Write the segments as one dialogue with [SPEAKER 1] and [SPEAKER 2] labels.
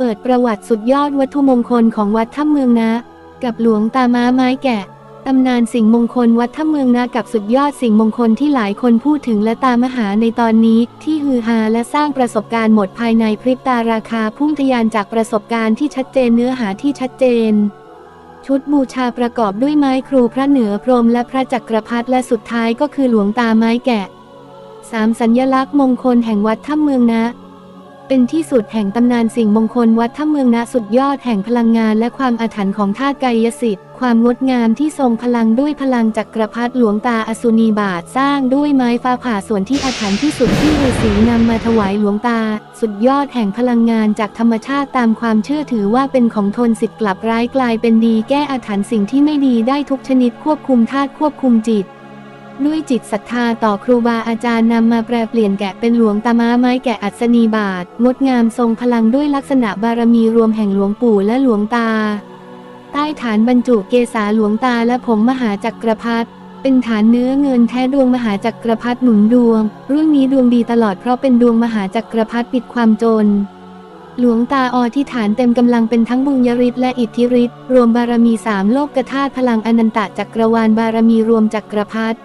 [SPEAKER 1] เปิดประวัติสุดยอดวัตถุมงคลของวัดถ้ำเมืองนะ กับหลวงตาม้าไม้แกะตำนานสิ่งมงคลวัดถ้ำเมืองนากับสุดยอดสิ่งมงคลที่หลายคนพูดถึงและตามหาในตอนนี้ ที่ฮือฮาและสร้างประสบการณ์หมดภายในพริบตาราคาพุ่งทะยานจากประสบการณ์ที่ชัดเจนเนื้อหาที่ชัดเจน ชุดบูชาประกอบด้วยไม้ครูพระเหนือพรหมและพระจักรพรรดิและสุดท้ายก็คือหลวงตาไม้แกะสามสัญญลักษณ์มงคลแห่งวัดถ้ำเมืองนะ เป็นที่สุดแห่งตำนานสิ่งมงคลวัดถ้ำเมืองนะสุดยอดแห่งพลังงานและความอาถรรพ์ของธาตุกายสิทธิ์ความงดงามที่ทรงพลังด้วยพลังจักรพรรดิหลวงตาอสุนีบาทสร้างด้วยไม้ฟ้าผ่าส่วนที่อาถรรพ์ที่สุดที่ฤาษีนำมาถวายหลวงตา สุดยอดแห่งพลังงานจากธรรมชาติตามความเชื่อถือว่าเป็นของทนสิทธิ์กลับร้ายกลายเป็นดีแก้อาถรรพ์สิ่งที่ไม่ดีได้ทุกชนิดควบคุมธาตุควบคุมจิต ด้วยจิตศรัทธาต่อครูบาอาจารย์นำมาแปลเปลี่ยนแกะเป็นหลวงตาม้าไม้แกะอัศนีบาท งดงามทรงพลังด้วยลักษณะบารมีรวมแห่งหลวงปู่และหลวงตา ใต้ฐานบรรจุเกษาหลวงตาและผงมหาจักรพรรดิเป็นฐานเนื้อเงินแท้ดวงมหาจักรพรรดิหนุนดวง รุ่นนี้ดวงดีตลอดเพราะเป็นดวงมหาจักรพรรดิปิดความจนหลวงตาอที่ฐานเต็มกำลังเป็นทั้งบุญยริศและอิทธิฤทธิ์รวมบารมีสามโลกธาตุพลังอนันตจักรวาลบารมีรวมจักรพรรดิ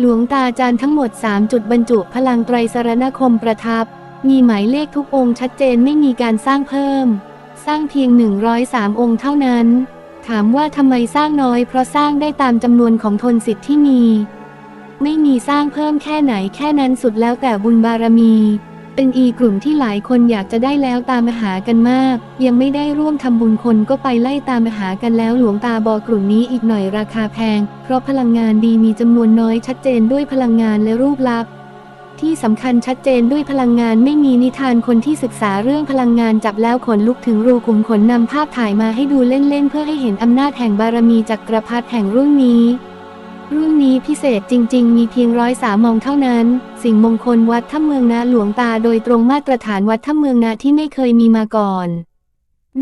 [SPEAKER 1] หลวงตาจารย์ทั้งหมด 3 จุดบรรจุพลังไตรสรณคมประทับ มีหมายเลขทุกองค์ชัดเจนไม่มีการสร้างเพิ่ม สร้างเพียง 103 องค์เท่านั้น ถามว่าทำไมสร้างน้อยเพราะสร้างได้ตามจำนวนของทนสิทธิ์ที่มี ไม่มีสร้างเพิ่มแค่ไหนแค่นั้นสุดแล้วแต่บุญบารมี เป็นอีกลุ่มที่หลายคนอยากจะได้แล้วตามมหากันมาก ยังไม่ได้ร่วมทำบุญคนก็ไปไล่ตามมาหากันแล้วหลวงตาบอกลุ่มนี้อีกหน่อยราคาแพง เพราะพลังงานดีมีจำนวนน้อยชัดเจนด้วยพลังงานและรูปลักษณ์ที่สำคัญชัดเจนด้วยพลังงานไม่มีนิทานคนที่ศึกษาเรื่องพลังงานจับแล้วขนลุกถึงรูขุมขนนำภาพถ่ายมาให้ดูเล่นๆเพื่อให้เห็นอำนาจแห่งบารมีจักรพรรดิแห่งรุ่นนี้ รุ่นนี้พิเศษจริง ๆ มีเพียงร้อยสามองเท่านั้น สิ่งมงคลวัดถ้ำเมืองนาหลวงตาโดยตรงมาตรฐานวัดถ้ำเมืองนาที่ไม่เคยมีมาก่อน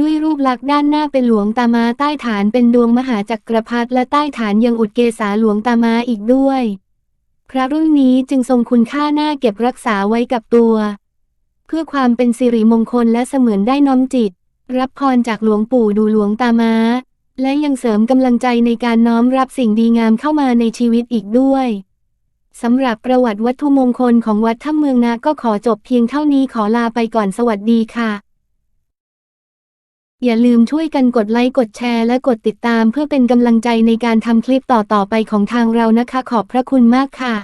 [SPEAKER 1] ด้วยรูปลักษณ์ด้านหน้าเป็นหลวงตามาใต้ฐานเป็นดวงมหาจักรพรรดิและใต้ฐานยังอุดเกษาหลวงตามาอีกด้วย พระรุ่นนี้จึงทรงคุณค่าหน้าเก็บรักษาไว้กับตัว เพื่อความเป็นสิริมงคลและเสมือนได้น้อมจิต รับพรจากหลวงปู่ดูหลวงตามา และยังเสริมกำลังใจในการน้อมรับสิ่งดีงามเข้ามาในชีวิตอีกด้วยสำหรับประวัติวัตถุมงคลของวัดถ้ำเมืองนาก็ขอจบเพียงเท่านี้ขอลาไปก่อนสวัสดีค่ะ อย่าลืมช่วยกันกดไลค์กดแชร์และกดติดตามเพื่อเป็นกำลังใจในการทำคลิปต่อๆไปของทางเรานะคะ ขอบพระคุณมากค่ะ